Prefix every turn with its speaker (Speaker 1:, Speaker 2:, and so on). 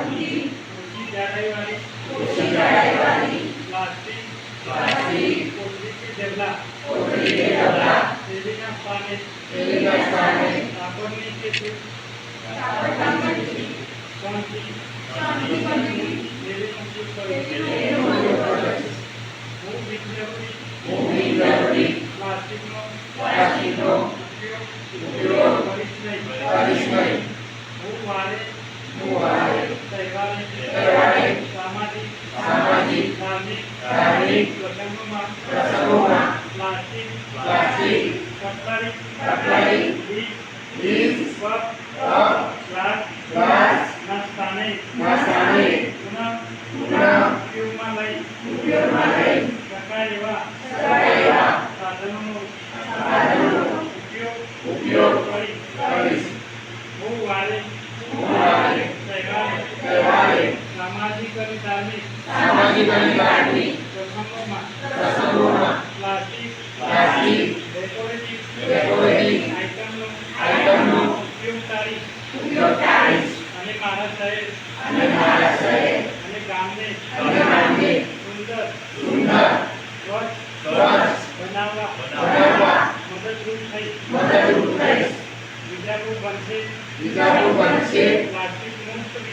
Speaker 1: ઓછી જાડાઈવાળી પ્લાસ્ટિક કોથળી કે ડબલા થેલીના સ્થાને કાપડની કે સૂત કણથી થેલીનો ઉપયોગ કરવો. હું નહીં. સામાજિક ધાર્મિક પ્રસંગોમાં પ્લાસ્ટિક કપ ગ્લાસ ના સ્થાને પુનઃ ઉપયોગમાં લઈ શકાય સામાજિક અને ધાર્મિક. પ્રસંગોમાં. પ્લાસ્ટિક. ડેકોરેટિવ. આઇટમનો ઉપયોગ ટાળીશ અને મારા શહેર. અને ગામને. સુંદર. સ્વચ્છ. બનાવવા. મદદરૂપ થઈ.
Speaker 2: મદદરૂપ
Speaker 1: બનશે.
Speaker 2: બીજાનું બનશે.
Speaker 1: પ્લાસ્ટિક મુક્ત વિજા